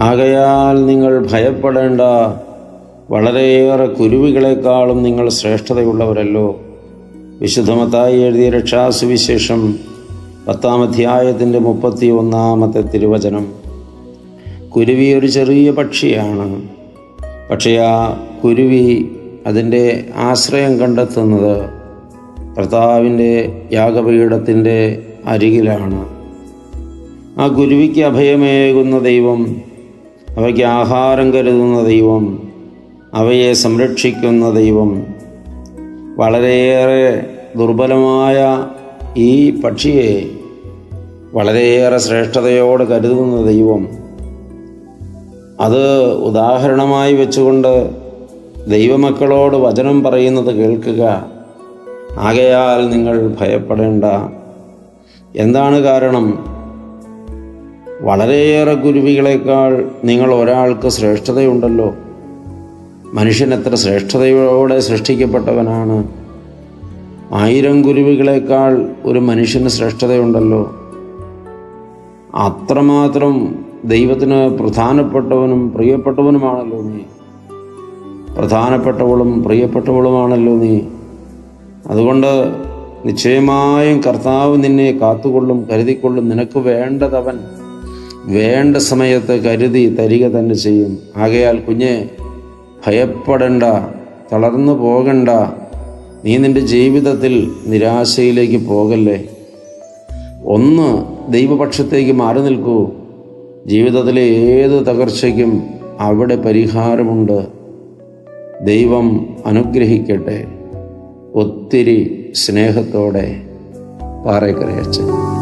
ആകയാൽ നിങ്ങൾ ഭയപ്പെടേണ്ട. വളരെയേറെ കുരുവികളെക്കാളും നിങ്ങൾ ശ്രേഷ്ഠതയുള്ളവരല്ലോ. വിശുദ്ധമത്തായി എഴുതിയ രക്ഷാസുവിശേഷം പത്താം അധ്യായത്തിന്റെ മുപ്പത്തി ഒന്നാമത്തെ തിരുവചനം. കുരുവി ഒരു ചെറിയ പക്ഷിയാണ്. പക്ഷേ ആ കുരുവി അതിന്റെ ആശ്രയം കണ്ടെത്തുന്നത് കർത്താവിന്റെ യാഗപീഠത്തിന്റെ അരികിലാണ്. ആ കുരുവിക്ക് അഭയമേകുന്ന ദൈവം അവയ്ക്ക് ആഹാരം കരുതുന്ന ദൈവം അവയെ സംരക്ഷിക്കുന്ന ദൈവം. വളരെയേറെ ദുർബലമായ ഈ പക്ഷിയെ വളരെയേറെ ശ്രേഷ്ഠതയോട് കരുതുന്ന ദൈവം. അത് ഉദാഹരണമായി വെച്ചുകൊണ്ട് ദൈവമക്കളോട് വചനം പറയുന്നത് കേൾക്കുക. ആകയാൽ നിങ്ങൾ ഭയപ്പെടേണ്ട. എന്താണ് കാരണം? വളരെയേറെ കുരുവികളെക്കാൾ നിങ്ങൾ ഒരാൾക്ക് ശ്രേഷ്ഠതയുണ്ടല്ലോ. മനുഷ്യൻ എത്ര ശ്രേഷ്ഠതയോടെ സൃഷ്ടിക്കപ്പെട്ടവനാണ്. ആയിരം കുരുവികളെക്കാൾ ഒരു മനുഷ്യന് ശ്രേഷ്ഠതയുണ്ടല്ലോ. അത്രമാത്രം ദൈവത്തിന് പ്രധാനപ്പെട്ടവനും പ്രിയപ്പെട്ടവനുമാണല്ലോ നീ. പ്രധാനപ്പെട്ടവളും പ്രിയപ്പെട്ടവളുമാണല്ലോ നീ. അതുകൊണ്ട് നിശ്ചയമായും കർത്താവ് നിന്നെ കാത്തുകൊള്ളും കരുതിക്കൊള്ളും. നിനക്ക് വേണ്ടതവൻ വേണ്ട സമയത്ത് കരുതി തരിക തന്നെ ചെയ്യും. ആകയാൽ കുഞ്ഞെ ഭയപ്പെടണ്ട തളർന്നു പോകണ്ട. നീ നിന്റെ ജീവിതത്തിൽ നിരാശയിലേക്ക് പോകല്ലേ? ഒന്ന് ദൈവപക്ഷത്തേക്ക് മാറി നിൽക്കൂ. ജീവിതത്തിലെ ഏത് തകർച്ചയ്ക്കും അവിടെ പരിഹാരമുണ്ട്. ദൈവം അനുഗ്രഹിക്കട്ടെ. ഒത്തിരി സ്നേഹത്തോടെ പാറേക്കരയച്ചൻ.